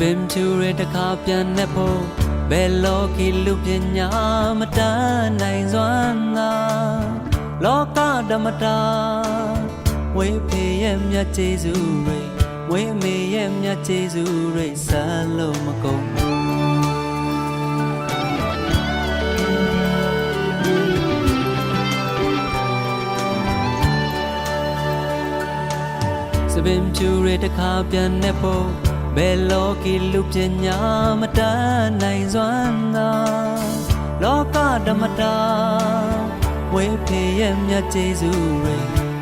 ပင်ဖြူရတခါပြန်နေဖို့ဘယ်လောကီလူပညာမတန်းနိုင်စွမ်းသာလောကဓမ္မတာဝေဖေရဲ့မြတ်ကျေးဇူးတွေဝေအမေရဲ့မြတ်ကျေးဇူးတွေဆက်လို့မကုန်ဘူးစပင်ဖြူရတခါပြန်နေဖို့ ဘယ်လောကီလူပညာမတန်းနိုင်စွမ်းသာလောကဓမ္မတာဝေဖေရဲ့မြတ်ကျေးဇူးတွေ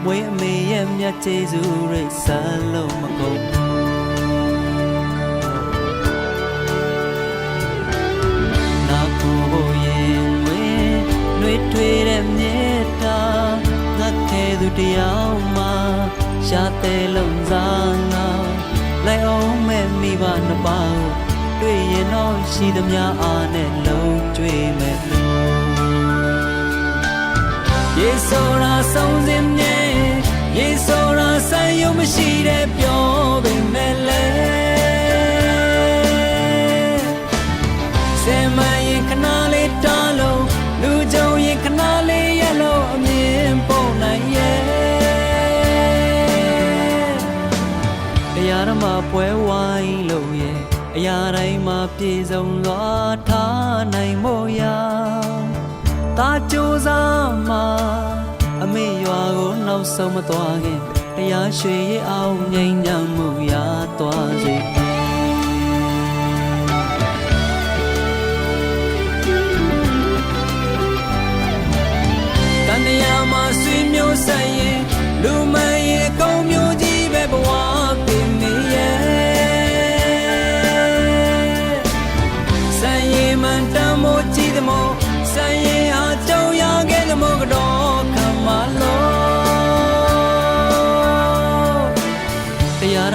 ဝေအမေရဲ့မြတ်ကျေးဇူးတွေဆက်လို့မကုန်နာ ဘနှစ်ပါးကိုတွေ့ရင်တော့ရှိသမျှအားနဲ့လုံးကျွေးမဲ့လို့ယေဆိုရာဆုံးစင်မြေယေဆိုရာဆန်ယုံမရှိတဲ့ပြောပေမဲ့လေစင်မရင်ခဏလေးတားလို့လူကြုံရင်ခဏလေးရလို့အမြင်ပုံနိုင်ရဲ့တရားဓမ္မပွဲဝို င်းလို့ရဲ့အရာတိုင်းမှာပြည့်စုံစွာထားနိုင်မို့ရာတာကြိုးစားမှာအမေရွာကိုနောက်ဆုံးမသွားခင်တရားရွှေရအောင်ငြိမ်းချမ်း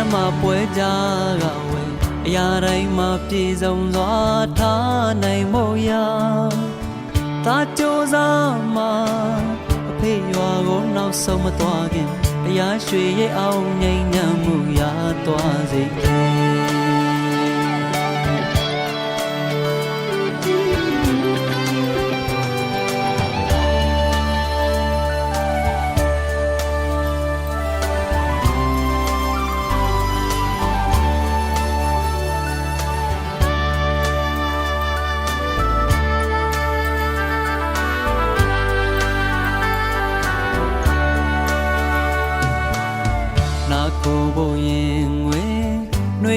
မ္မပွဲကြကဝဲအရာတိုင်းမှာပြည့်စုံစွာထားနိုင်မို့ရာသာကြိုးစားမှာအဖေရွာကိုနောက်ဆုံးမသွားခင်တရားရွှေရဲ့အောင်ငိမ့်ညံမှုရသွားစေ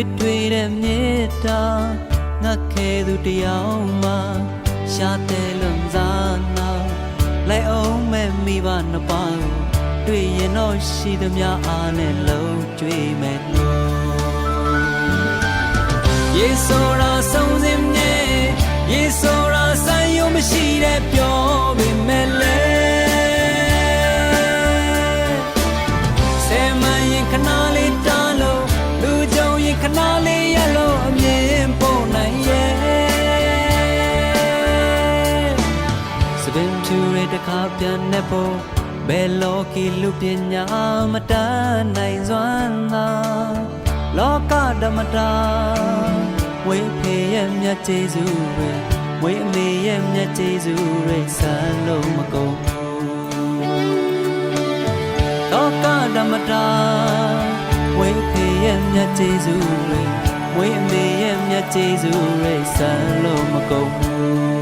နှွေထွေးတဲ့မြေတာငတ်ခဲ့သူတယောက်မှရှာတဲ့လွန်စားနာလိုက်အောင်မဲ့မိဘနှစ်ပါးကိုတွေ့ရင်တော့ရှိသမျှအားနဲ့လုံးကျွေးမဲ့လို့ယေဆိုရာဆုံးစင် စပင်ဖြူရတခါပြန်နေဖို့ဘယ်လောကီလူပညာမတန်းနိုင်စွမ်းသာလောကဓမ္မတာဝေဖေရဲ့မြတ်ကျေးဇူးတွေဝေအမေရဲ့မြတ်ကျေးဇူးတွေဆန်းလို့မကုန်ဘူးလောကဓမ္မတာဝိဖေရဲ့မြတ်ကျေးဇူးတွေဝိအမေရဲ့မြတ်ကျေးဇူးတွေဆန်းလို့မကုန်ဘူး